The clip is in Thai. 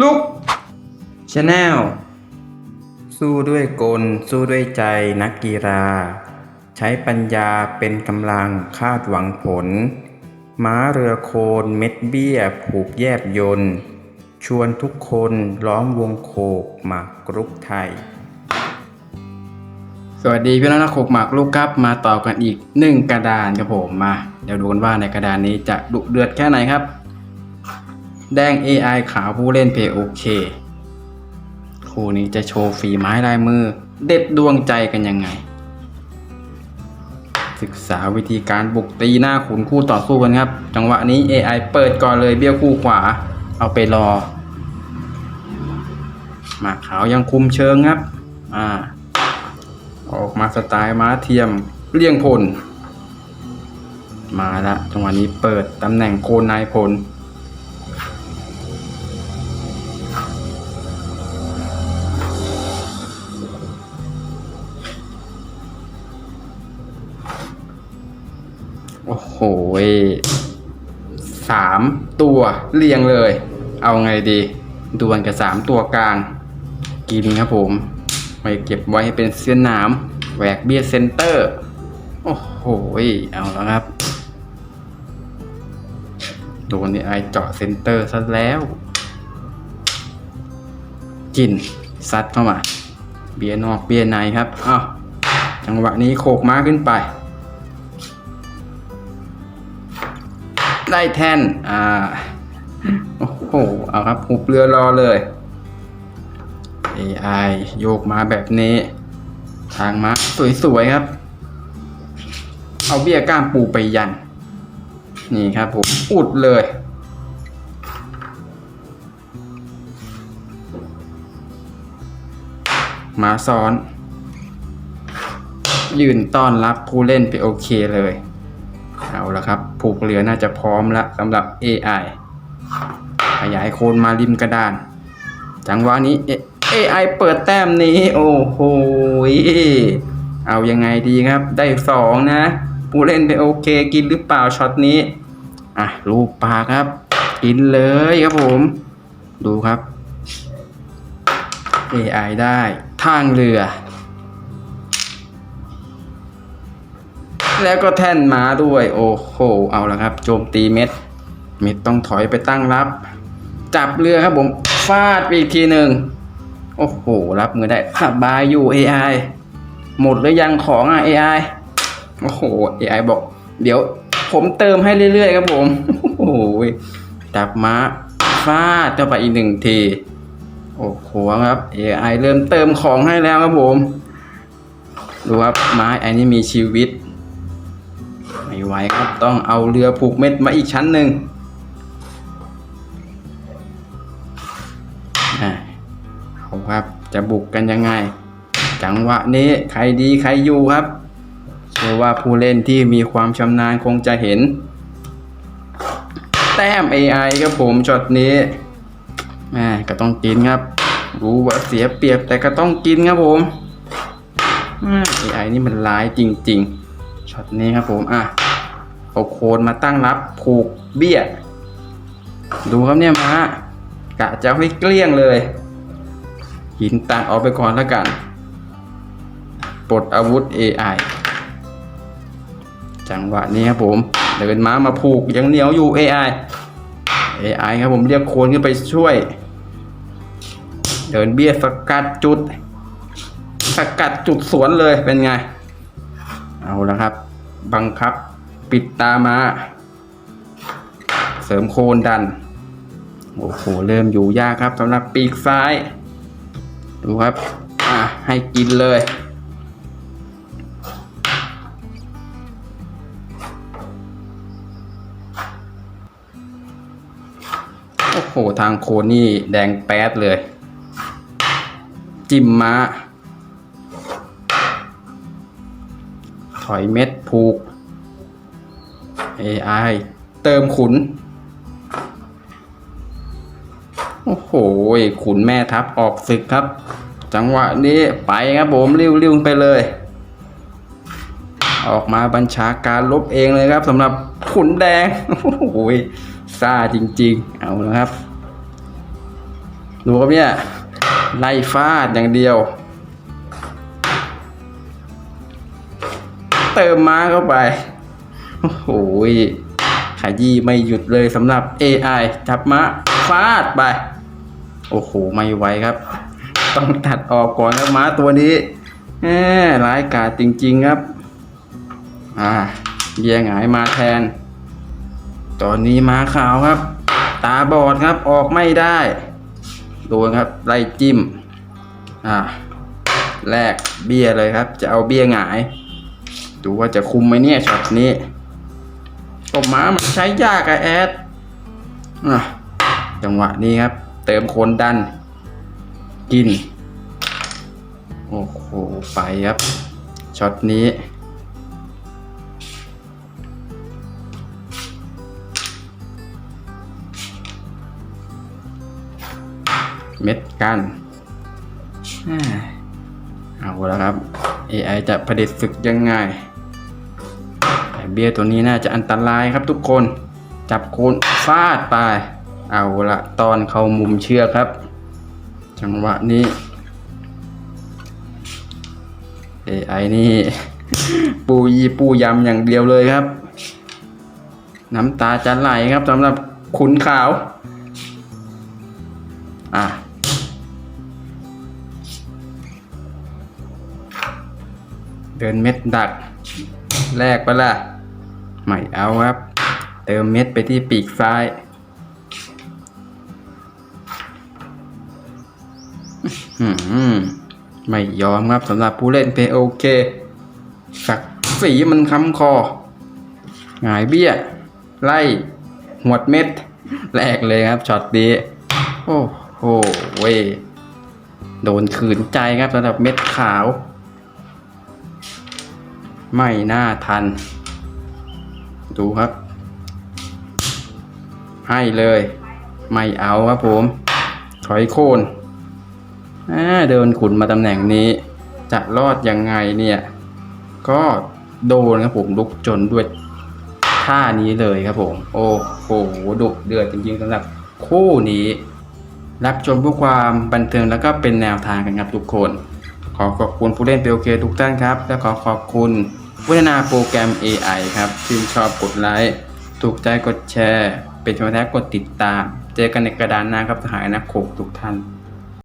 ลุกชาแนลสู้ด้วยกล สู้ด้วยใจนักกีฬา ใช้ปัญญาเป็นกำลังคาดหวังผล ม้าเรือโคนเม็ดเบี้ย ผูกแยบยนต์ชวนทุกคนล้อมวงโคกหมากกรุกไทย สวัสดีพี่น้องนักโขกหมากลูกครับมาต่อกันอีกหนึ่งกระดานครับผมมา เดี๋ยวดูกันว่าในกระดานนี้จะดุเดือดแค่ไหนครับ แดง AI ขาวผู้เล่นเพย์โอเคคู่นี้จะโชว์ฝีไม้ลายมือ เด็ดดวงใจกันยังไง ศึกษาวิธีการบุกตีหน้าขุนคู่ต่อสู้กันครับ จังหวะนี้ AI เปิดก่อนเลยเบี้ยวคู่ขวา เอาไปรอ มาขาวยังคุมเชิงครับ อ่า ออกมาสไตล์ม้าเทียมเลี่ยงพล มาละจังหวะนี้เปิดตำแหน่งโคนนายพล สามตัวเรียงเลย เอาไงดีดวลกับสามตัวกลาง กินครับผมไปเก็บไว้ให้เป็นเส้นหนามแหวกเบียเซนเตอร์ โอ้โหเอาแล้วครับ โดนนี่ไอเจาะเซนเตอร์ซะแล้ว กินซัดเข้ามา เบียนอกเบียในครับอ้าวจังหวะนี้โขกม้าขึ้นไป ได้แทนอ่าโอ้โหเอาครับหุบเรือรอเลย AI โยกมาแบบนี้ ทางมาสวยๆครับ เอาเบี้ยก้ามปูไปยัน นี่ครับผมอุดเลย มาซ้อน ยืนต้อนรับผู้เล่นไปโอเคเลย เอาละครับ ผูกเรือน่าจะพร้อมแล้วสำหรับ AI ขยายโคนมาริมกระดาน จังหวะนี้ AI เปิดแต้มนี้ โอ้โหเอายังไงดีครับ ได้สองนะ ผู้เล่นไปโอเคกินหรือเปล่าช็อตนี้ อะ ลูกปากครับ กินเลยครับผม ดูครับ AI ได้ทางเรือ แล้วก็แท่นม้าด้วย โอ้โห เอาละครับ โจมตีเม็ด เม็ดต้องถอยไปตั้งรับ จับเรือครับผมฟาดไปอีกทีหนึ่งโอ้โห รับมือได้สบายอยู่ AI หมดหรือยังของอะ AI โอ้โห AI บอก เดี๋ยวผมเติมให้เรื่อยๆครับผม โอ้โหจับม้าฟาดเข้าไปอีกหนึ่งที โอ้โหครับ AI เริ่มเติมของให้แล้วครับผม ดูครับไม้อันนี้มีชีวิต ไม่ไหวครับต้องเอาเรือผูกเม็ดมาอีกชั้นหนึ่งอะเอาครับจะบุกกันยังไง จังหวะนี้ใครดีใครอยู่ครับเชื่อว่าผู้เล่นที่มีความชำนาญคงจะเห็น แต้ม AI ครับผมช็อตนี้แม่ก็ต้องกินครับ รู้ว่าเสียเปรียบแต่ก็ต้องกินครับผมอ่า AI นี่มันร้ายจริง ๆ ช็อตนี้ครับผมอะเอาโคนมาตั้งรับผูกเบี้ย ดูครับเนี่ยมากะจะให้เกลี้ยงเลย หินตัดออกไปก่อนแล้วกัน ปลดอาวุธ AI จังหวะนี้ครับผมเดินม้ามาผูกยังเหนียวอยู่ AI AI ครับผมเรียกโคนขึ้นไปช่วย เดินเบี้ยสกัดจุด สกัดจุดสวนเลยเป็นไง เอาละครับ บังคับ ปิดตามา เสริมโคนดัน โอ้โห เริ่มอยู่ยากครับสำหรับปีกซ้าย ดูครับ อะ ให้กินเลยโอ้โห ทางโคนนี่แดงแป๊ดเลย จิ้มม้า อยเม็ดผูก AI เติมขุน โอ้โห ขุนแม่ทัพออกศึกครับ จังหวะนี้ไปครับผมริ้วๆไปเลย ออกมาบัญชาการลบเองเลยครับสำหรับขุนแดง โอ้โหซ่าจริง ๆ เอาละครับ ดูครับเนี่ยไล่ฟาดอย่างเดียว เติมม้าเข้าไป โอ้โหยขยี้ไม่หยุดเลยสำหรับ AI จับม้าฟาดไป โอ้โห ไม่ไหวครับ ต้องตัดออกก่อนครับม้าตัวนี้แหมร้ายกาจจริง ๆ ครับ อ่าเบียร์หงายมาแทน ตอนนี้ม้าขาวครับ ตาบอดครับออกไม่ได้โดนครับไล่จิ้ม อ่าแลกเบี้ยเลยครับ จะเอาเบี้ยหงาย ดูว่าจะคุมไหมเนี่ยช็อตนี้ก็ม้ามันใช้ยากอะแอดอะจังหวะนี้ครับ เติมโคนดัน กิน โอ้โห ไปครับ ช็อตนี้ เม็ดกันอ่าเอาแล้วครับ AI จะผลิตศึกยังไง บียร์ตัวนี้น่าจะอันตรายครับทุกคน จับโคนฟาดไป เอาละตอนเข้ามุมเชือกครับ จังหวะนี้ AI นี่ ปูยีปูยำอย่างเดียวเลยครับ น้ำตาจะไหลครับสำหรับขุนขาว อะเดินเม็ดดักแลกไปละ ไม่เอาครับ เติมเม็ดไปที่ปีกซ้าย ไม่ยอมครับสำหรับผู้เล่นเพโอเคสักสีมันค้ำคอ หงายเบี้ย ไล่หวดเม็ดแรกเลยครับช็อตนี้โอ้โหเว้ยโดนขืนใจครับสำหรับเม็ดขาว ไม่น่าทัน ดูครับ ให้เลย ไม่เอาครับผม ถอยโคนอ่าเดินขุนมาตำแหน่งนี้ จะรอดยังไงเนี่ย ก็โดนครับผมลุกจนด้วยท่านี้เลยครับผม โอ้โหดุเดือดจริงๆสำหรับคู่นี้ รับชมเพื่อความบันเทิงแล้วก็เป็นแนวทางกันครับทุกคน ขอขอบคุณผู้เล่นเปโอเคทุกท่านครับ และขอขอบคุณ พัฒนาโปรแกรม AI ครับชื่นชอบกดไลค์ถูกใจกดแชร์ เป็นชมแท้กดติดตาม เจอกันในกระดานหน้าครับสหายนักโขกทุกท่าน